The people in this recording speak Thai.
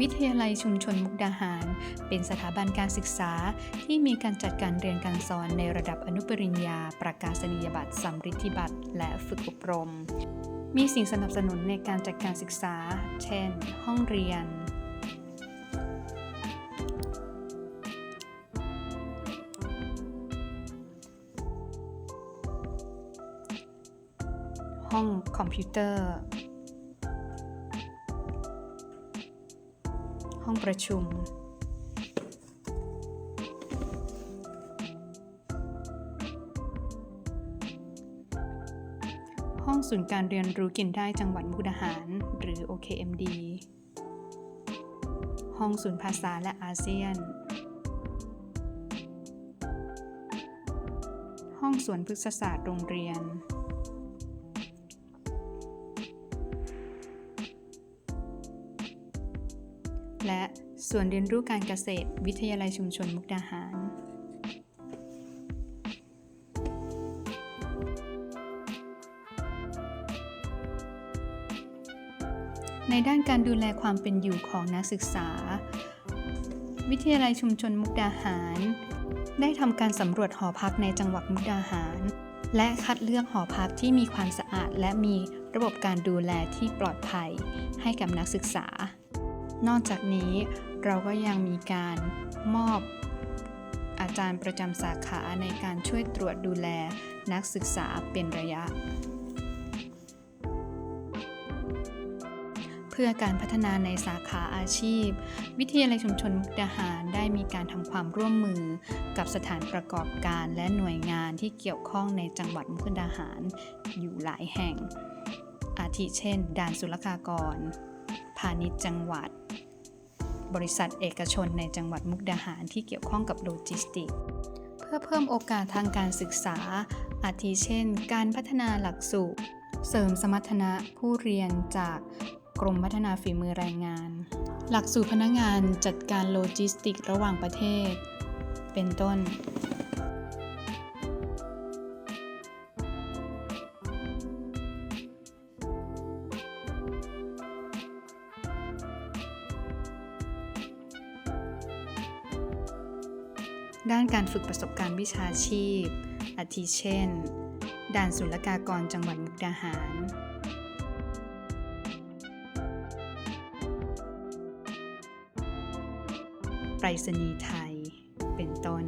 วิทยาลัยชุมชนมุกดาหาร เป็นสถาบันการศึกษาที่มีการจัดการเรียนการสอนในระดับอนุปริญญา ประกาศนียบัตรสำริดธิบัตร และฝึกอบรม มีสิ่งสนับสนุนในการจัดการศึกษา เช่น ห้องเรียนห้องคอมพิวเตอร์ ห้องประชุม ห้องศูนย์การเรียนรู้กินได้จังหวัดมุกดาหาร หรือ OKMD ห้องศูนย์ภาษาและอาเซียน ห้องสวนพฤกษศาสตร์โรงเรียน และส่วนเรียนรู้การเกษตร วิทยาลัยชุมชนมุกดาหาร ในด้านการดูแลความเป็นอยู่ของนักศึกษา วิทยาลัยชุมชนมุกดาหาร ได้ทำการสำรวจหอพักในจังหวัดมุกดาหาร และคัดเลือกหอพักที่มีความสะอาด และมีระบบการดูแลที่ปลอดภัยให้กับนักศึกษา นอกจากนี้เราก็ยังมีการมอบอาจารย์ประจำสาขาในการช่วยตรวจดูแลนักศึกษาเป็นระยะ เพื่อการพัฒนาในสาขาอาชีพ วิทยาลัยชุมชนมุกดาหารได้มีการทำความร่วมมือกับสถานประกอบการและหน่วยงานที่เกี่ยวข้องในจังหวัดมุกดาหารอยู่หลายแห่ง อาทิเช่น ด่านศุลกากร พาณิชย์จังหวัด บริษัทเอกชนในจังหวัดมุกดาหารที่เกี่ยวข้องกับโลจิสติก เพื่อเพิ่มโอกาสทางการศึกษา อาทิเช่น การพัฒนาหลักสูตร เสริมสมรรถนะผู้เรียนจากกรมพัฒนาฝีมือแรงงาน หลักสูตรพนักงานจัดการโลจิสติกระหว่างประเทศ เป็นต้น ด้านการฝึกประสบการณ์วิชาชีพ อาทิเช่น ด่านศุลกากรจังหวัดมุกดาหารไปรษณีย์ไทย เป็นต้น